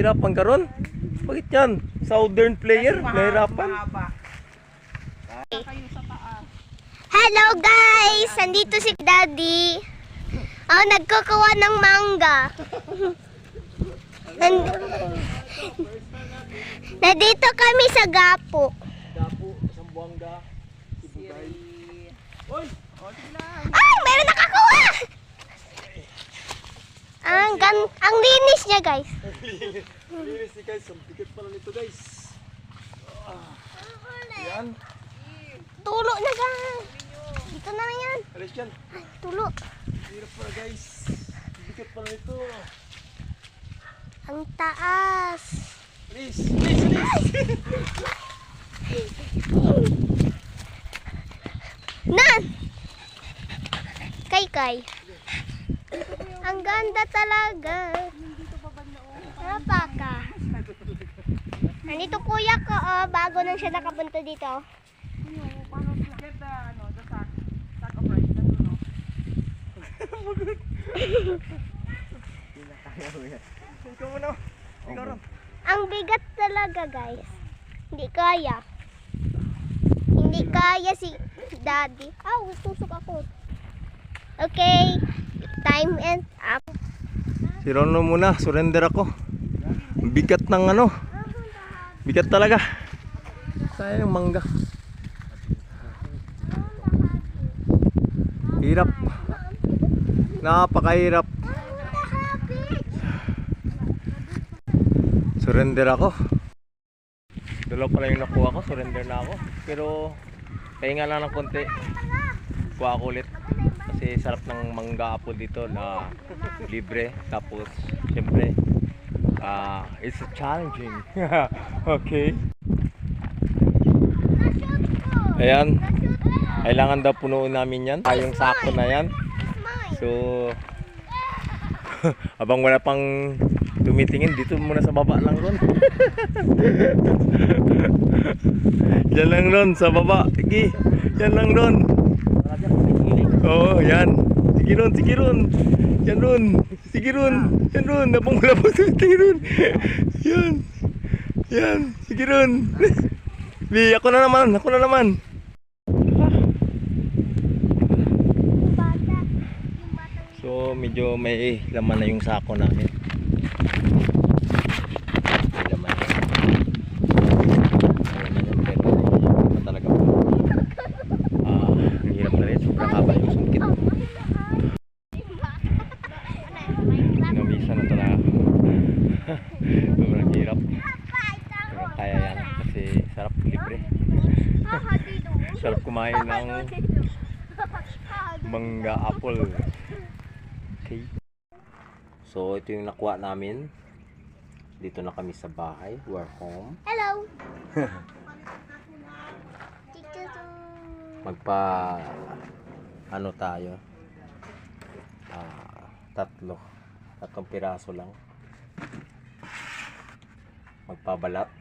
Nahirapan ka ron? Bakit yan? Southern player? Nahirapan? Hello guys! Andito si Daddy. Oh, nagkukuha ng mangga. Nan- Nandito kami sa Gapo. Ang, gan ang linis niya guys. Linis ni guys, ang bigat pala nito guys. Ah, yan, Tulo na guys. Dito na lang yan. alis yan. Ay, tulo. Hirap pala guys. Ang bigat pala nito. Ang taas. Alis, alis, alis. Nan! Kay Kay. Ang ganda talaga. Apa ka? Nandito kuya ko, oh, bago nang siya nakapunta dito. Ang bigat talaga, guys. Hindi kaya. Hindi kaya si Daddy. Ah, susok ako. Okay. Time and up. Si Rono muna, surrender ako. Bigat ng ano. Bigat talaga. Sayang yung mangga. Hirap. Napakahirap. Surrender ako. Dalaw pala yung nakuha ko, surrender na ako. Pero, pahinga lang ng konti. Kuha ako ulit. Kasi sarap ng mangga apple dito na libre. Tapos, syempre, ah it's challenging. okay. Ayan. Kailangan daw punuin namin yan. Ah, yung sako na yan. So, abang wala pang tumitingin, dito muna sa baba lang ron. yan lang ron, sa baba. Sige, yan lang ron. Oo, yan. Sige ron, sige ron. Yan ron. Sige ron. Yan ron. Napang wala pang tumitingin ron. Yan. Yan. Sige ron. Bi, ako na naman. Ako na naman. So medyo may laman na yung sako namin. May laman na. May laman yun, pero ano talaga po. Ah, ang hirap na rin. Sobrang haba yung sungkit. Namisa na talaga. Sobrang hirap. Pero kaya yan kasi sarap libre. Sarap kumain ng mangga apple. Okay. So, ito yung nakuha namin. Dito na kami sa bahay. We're home. Hello. Magpa... Ano tayo? Ah, tatlo. Tatlong piraso lang. Magpabalat.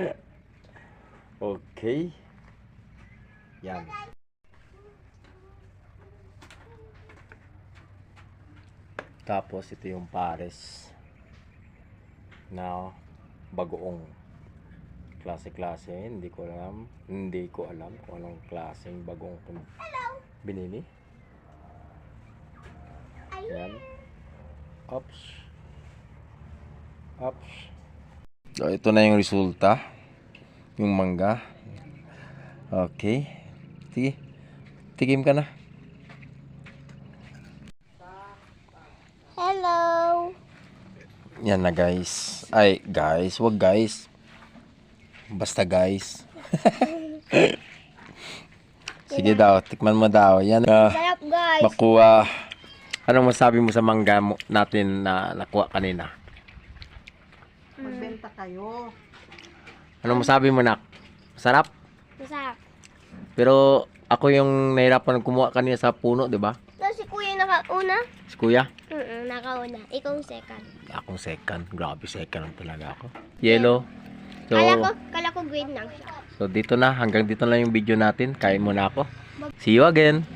okay. Yan. Tapos ito yung pares na bagoong klase-klase. Hindi ko alam. Hindi ko alam kung anong klaseng bagong kum- binili. Yan. Ops. Ops. So, ito na yung resulta. Yung mangga. Okay. Sige. Tigim ka na. Hello. Yan na guys. Ay, guys. Wag guys. Basta guys. Sige daw. Tikman mo daw. Yan. ah, Sarap guys. makuha. Anong masabi mo sa mangga mo, natin na nakuha kanina? Magbenta kayo. Anong masabi mo nak? Sarap. Masarap. Pero ako yung nahirapan kumuha kanina sa puno, di ba? So, si kuya nakauna? Si kuya? Mm nakauna. Ikaw ang second. Akong second. Grabe second lang talaga ako. Yellow. So, kala ko, kala ko green lang siya. so dito na. Hanggang dito na yung video natin. Kain muna ako. See you again.